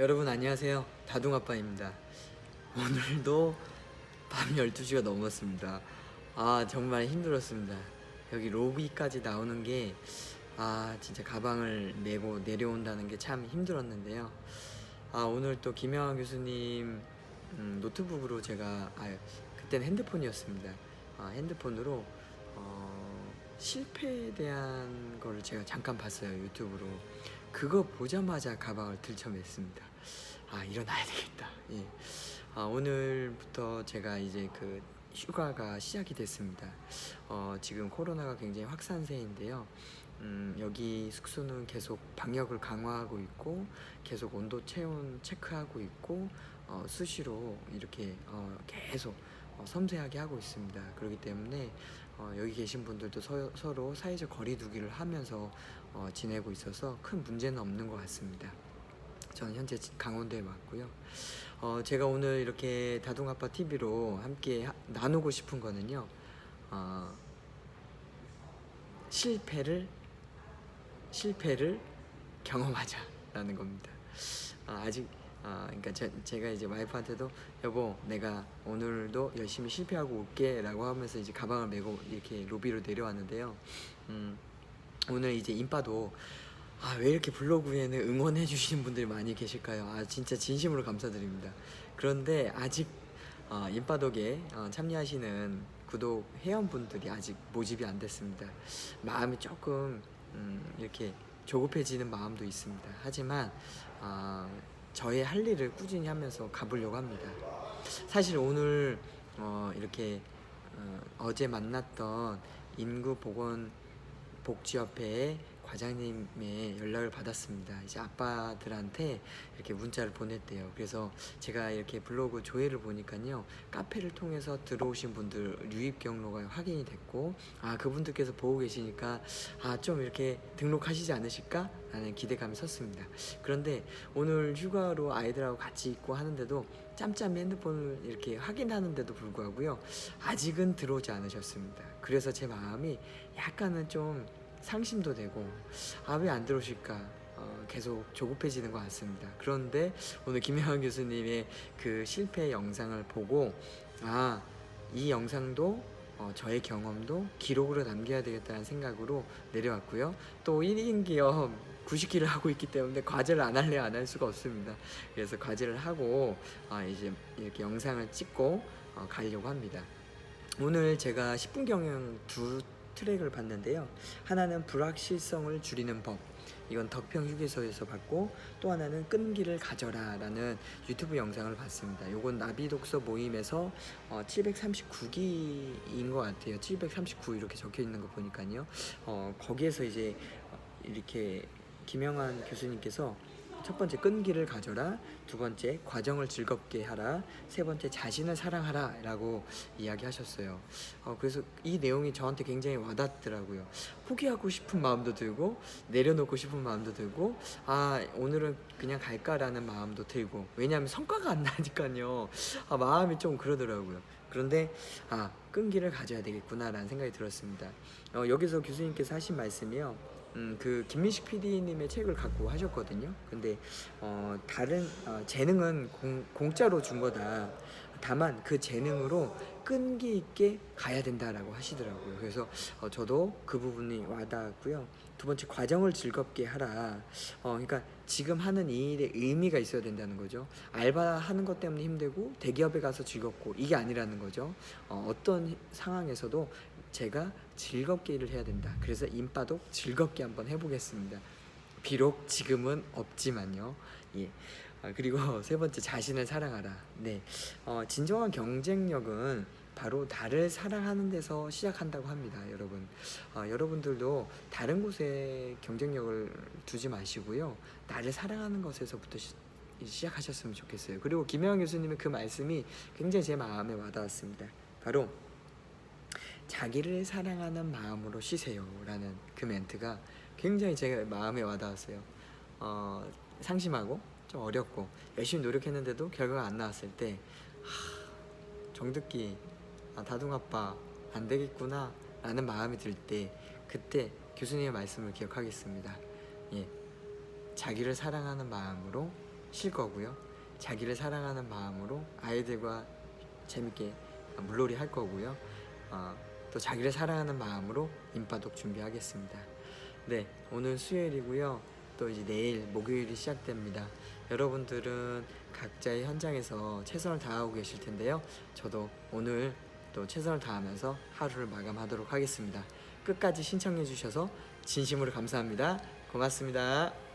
여러분 안녕하세요. 다둥아빠입니다. 오늘도 밤 12시가 넘었습니다. 아, 정말 힘들었습니다. 여기 로비까지 나오는 게, 아, 진짜 가방을 메고 내려온다는 게 참 힘들었는데요. 아, 오늘 또 김영환 교수님 음, 노트북으로 제가, 아, 그때는 핸드폰이었습니다. 아, 핸드폰으로, 어, 실패에 대한 거를 제가 잠깐 봤어요. 유튜브로. 그거 보자마자 가방을 들쳐맸습니다. 아 일어나야 되겠다. 예. 아 오늘부터 제가 이제 그 휴가가 시작이 됐습니다. 어 지금 코로나가 굉장히 확산세인데요. 음, 여기 숙소는 계속 방역을 강화하고 있고 계속 온도 체온 체크하고 있고 어, 수시로 이렇게 어, 계속 어, 섬세하게 하고 있습니다. 그렇기 때문에 어, 여기 계신 분들도 서, 서로 사회적 거리두기를 하면서 어, 지내고 있어서 큰 문제는 없는 것 같습니다. 저는 현재 지- 강원도에 왔고요. 어, 제가 오늘 이렇게 다둥아빠 TV로 함께 하- 나누고 싶은 거는요. 어, 실패를 실패를 경험하자라는 겁니다. 아, 아직 아, 그러니까 제, 제가 이제 와이프한테도 여보 내가 오늘도 열심히 실패하고 올게라고 하면서 이제 가방을 메고 이렇게 로비로 내려왔는데요. 음, 오늘 이제 인파도 아, 왜 이렇게 블로그에는 응원해 주시는 분들이 많이 계실까요? 아, 진짜 진심으로 감사드립니다. 그런데 아직 어, 인파독에 어, 참여하시는 구독 회원분들이 아직 모집이 안 됐습니다. 마음이 조금 음, 이렇게 조급해지는 마음도 있습니다. 하지만 아, 저의 할 일을 꾸준히 하면서 가보려고 합니다. 사실 오늘 어, 이렇게 어, 어제 만났던 인구보건 복지협회의 과장님의 연락을 받았습니다. 이제 아빠들한테 이렇게 문자를 보냈대요. 그래서 제가 이렇게 블로그 조회를 보니까요. 카페를 통해서 들어오신 분들 유입 경로가 확인이 됐고, 아, 그분들께서 보고 계시니까, 아, 좀 이렇게 등록하시지 않으실까? 라는 기대감이 섰습니다. 그런데 오늘 휴가로 아이들하고 같이 있고 하는데도 짬짬이 핸드폰을 이렇게 확인하는데도 불구하고요. 아직은 들어오지 않으셨습니다. 그래서 제 마음이 약간은 좀 상심도 되고 아 왜 안 들어오실까 어, 계속 조급해지는 것 같습니다. 그런데 오늘 김영환 교수님의 그 실패 영상을 보고 아 이 영상도 어, 저의 경험도 기록으로 남겨야 되겠다는 생각으로 내려왔고요. 또 1인 기업 90기를 하고 있기 때문에 과제를 안 할래 안 할 수가 없습니다. 그래서 과제를 하고 아, 이제 이렇게 영상을 찍고 어, 가려고 합니다. 오늘 제가 10분 경영 두 트랙을 봤는데요. 하나는 불확실성을 줄이는 법. 이건 덕평 휴게소에서 봤고 또 하나는 끈기를 가져라 라는 유튜브 영상을 봤습니다. 요건 나비 독서 모임에서 어, 739기인 것 같아요. 739 이렇게 적혀 있는 거 보니까요. 어, 거기에서 이제 어, 이렇게 김영환 교수님께서 첫 번째 끈기를 가져라, 두 번째 과정을 즐겁게 하라, 세 번째 자신을 사랑하라라고 이야기하셨어요. 어, 그래서 이 내용이 저한테 굉장히 와닿더라고요. 포기하고 싶은 마음도 들고 내려놓고 싶은 마음도 들고 아 오늘은 그냥 갈까라는 마음도 들고 왜냐하면 성과가 안 나니까요. 아, 마음이 좀 그러더라고요. 그런데 아 끈기를 가져야 되겠구나라는 생각이 들었습니다. 어, 여기서 교수님께서 하신 말씀이요. 음, 그 김민식 PD님의 책을 갖고 하셨거든요. 근데 어, 다른 어, 재능은 공, 공짜로 준 거다. 다만 그 재능으로 끈기 있게 가야 된다라고 하시더라고요. 그래서 어, 저도 그 부분이 와닿았고요. 두 번째 과정을 즐겁게 하라. 어, 그러니까 지금 하는 이 일에 의미가 있어야 된다는 거죠. 알바하는 것 때문에 힘들고 대기업에 가서 즐겁고 이게 아니라는 거죠. 어, 어떤 상황에서도 제가 즐겁게 일을 해야 된다. 그래서 인바독 즐겁게 한번 해보겠습니다. 비록 지금은 없지만요. 예. 아, 그리고 세 번째 자신을 사랑하라. 네. 어, 진정한 경쟁력은 바로 나를 사랑하는 데서 시작한다고 합니다, 여러분. 어, 여러분들도 다른 곳에 경쟁력을 두지 마시고요. 나를 사랑하는 것에서부터 시, 시작하셨으면 좋겠어요. 그리고 김영환 교수님의 그 말씀이 굉장히 제 마음에 와닿았습니다. 바로 자기를 사랑하는 마음으로 쉬세요 라는 그 멘트가 굉장히 제 마음에 와닿았어요. 어, 상심하고 좀 어렵고 열심히 노력했는데도 결과가 안 나왔을 때 하, 정듣기 아, 다둥 아빠 안 되겠구나 라는 마음이 들 때 그때 교수님의 말씀을 기억하겠습니다. 예, 자기를 사랑하는 마음으로 쉴 거고요. 자기를 사랑하는 마음으로 아이들과 재밌게 물놀이 할 거고요. 어, 또 자기를 사랑하는 마음으로 인바독 준비하겠습니다. 네, 오늘 수요일이고요. 또 이제 내일 목요일이 시작됩니다. 여러분들은 각자의 현장에서 최선을 다하고 계실 텐데요. 저도 오늘 또 최선을 다하면서 하루를 마감하도록 하겠습니다. 끝까지 신청해 주셔서 진심으로 감사합니다. 고맙습니다.